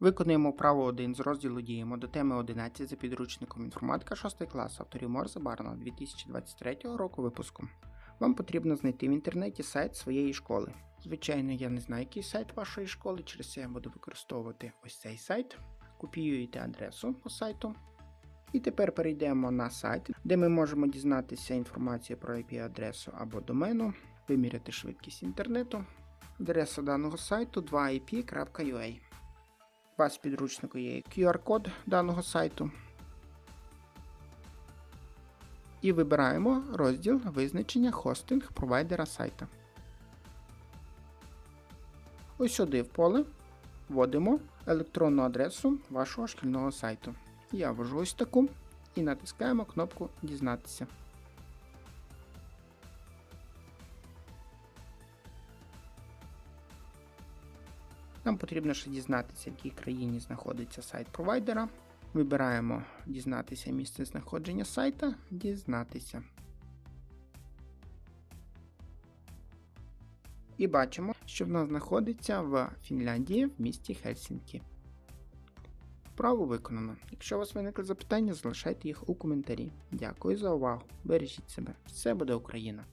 Виконуємо право 1 з розділу Діємо до теми 11 за підручником інформатика 6 класу авторів Морза Барна 2023 року випуску. Вам потрібно знайти в інтернеті сайт своєї школи. Звичайно, я не знаю, який сайт вашої школи, через це я буду використовувати ось цей сайт. Копіюєте адресу по сайту. І тепер перейдемо на сайт, де ми можемо дізнатися інформацію про IP-адресу або домену, виміряти швидкість інтернету. Адреса даного сайту 2ip.ua. Вас в підручнику є QR-код даного сайту. І вибираємо розділ визначення хостинг провайдера сайта. Ось сюди в поле вводимо електронну адресу вашого шкільного сайту. Я ввожу ось таку і натискаємо кнопку Дізнатися. Нам потрібно ще дізнатися, в якій країні знаходиться сайт провайдера. Вибираємо дізнатися місце знаходження сайта, дізнатися. І бачимо, що в нас знаходиться в Фінляндії в місті Хельсінкі. Вправо виконано. Якщо у вас виникли запитання, залишайте їх у коментарі. Дякую за увагу. Бережіть себе. Все буде Україна!